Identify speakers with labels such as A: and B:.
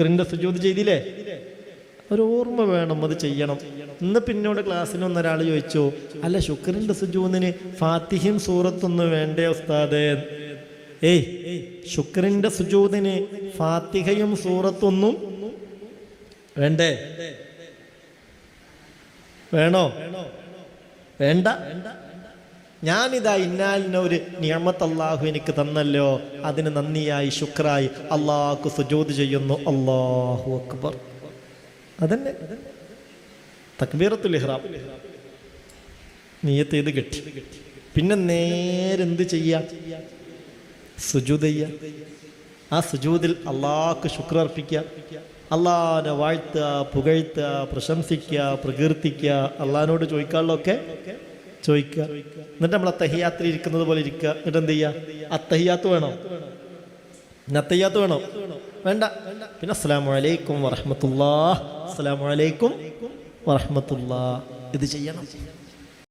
A: ശുക്രന്റെ സുജൂത് ചെയ്തില്ലേ? ഒരു ഓർമ്മ വേണം അത് ചെയ്യണം. ഇന്ന് പിന്നോട് ക്ലാസ്സിൽ ഒന്നൊരാൾ ചോദിച്ചു അല്ല ശുക്രന്റെ സുജൂതിന് ഫാത്തിഹിം സൂറത്തൊന്നും വേണ്ടേ ഉസ്താദേ? ഏയ് ശുക്രന്റെ സുജൂതിന് ഫാത്തിഹയും സൂറത്തൊന്നും വേണ്ടേ? വേണോ? വേണ്ട. ഞാനിതാ ഇന്നാലിന ഒരു നിയമത്ത് അള്ളാഹു എനിക്ക് തന്നല്ലോ. അതിന് നന്ദിയായി ശുക്രായി. അള്ളാഹു സുജോത് ചെയ്യുന്നു. അള്ളാഹു അക്ബർ. അതന്നെ. തക്ബീറത്തുൽ ഇഹ്റാം. നീയത്ത് ചെയ്ത് കെട്ടി. പിന്നെ നേരെന്ത് ചെയ്യാ? സുജൂത് ചെയ്യ. ആ സുജൂതിൽ അള്ളാഹ്ക്ക് ശുക്ര അർപ്പിക്കുക. അള്ളാഹിനെ വാഴ്ത്തുക പുകഴ്ത്തുക പ്രശംസിക്കുക പ്രകീർത്തിക്കുക. അള്ളഹാനോട് ചോദിക്കാനുള്ളതൊക്കെ ചോദിക്കുക. എന്നിട്ട് നമ്മൾ അത്തഹിയാത്തിൽ ഇരിക്കുന്നത് പോലെ ഇരിക്കുക. എന്നിട്ട് എന്ത് ചെയ്യുക? അത്തഹിയാത്ത് വേണോ. അത്തഹിയാത്ത് വേണോ? വേണ്ട. പിന്നെ അസ്സലാമു അലൈക്കും വറഹമത്തുല്ലാ അസ്സലാമു അലൈക്കും വറഹമത്തുല്ലാ ഇത് ചെയ്യണം.